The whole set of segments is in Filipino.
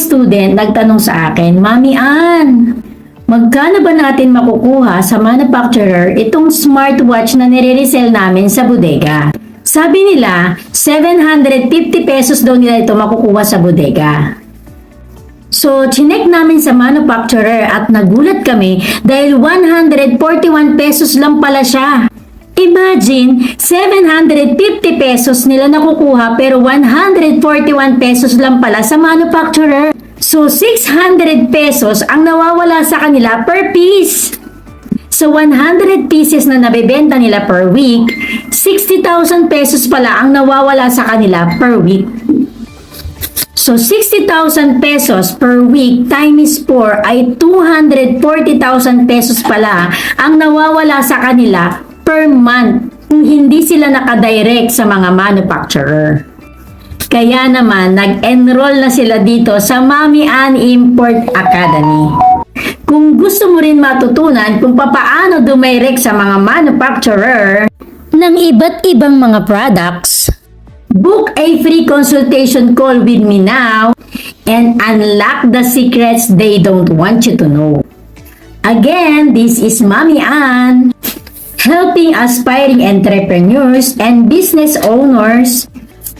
student nagtanong sa akin, Mami Ann, magkano ba natin makukuha sa manufacturer itong smartwatch na nire-resell namin sa bodega? Sabi nila, 750 pesos daw nila ito makukuha sa bodega. So, chinek namin sa manufacturer at nagulat kami dahil 141 pesos lang pala siya. Imagine, 750 pesos nila nakukuha pero 141 pesos lang pala sa manufacturer. So, 600 pesos ang nawawala sa kanila per piece. So, 100 pieces na nabebenta nila per week, 60,000 pesos pala ang nawawala sa kanila per week. So, 60,000 pesos per week times 4 ay 240,000 pesos pala ang nawawala sa kanila per month kung hindi sila nakadirect sa mga manufacturer. Kaya naman, nag-enroll na sila dito sa Mami Ann Import Academy. Kung gusto mo rin matutunan kung papaano dumirect sa mga manufacturer ng iba't ibang mga products, book a free consultation call with me now and unlock the secrets they don't want you to know. Again, this is Mami Ann, helping aspiring entrepreneurs and business owners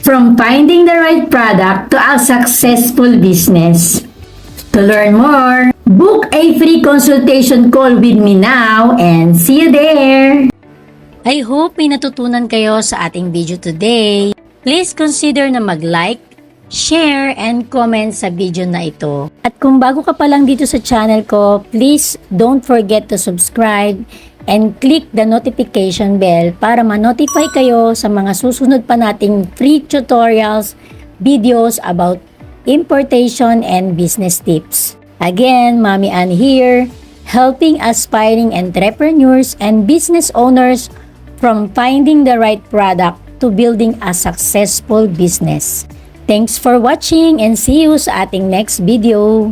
from finding the right product to a successful business. To learn more, book a free consultation call with me now and see you there! I hope may natutunan kayo sa ating video today. Please consider na mag-like, share, and comment sa video na ito. At kung bago ka pa lang dito sa channel ko, please don't forget to subscribe and click the notification bell para ma-notify kayo sa mga susunod pa nating free tutorials, videos about importation and business tips. Again, Mami Ann here, helping aspiring entrepreneurs and business owners from finding the right product to building a successful business. Thanks for watching and see you sa ating next video.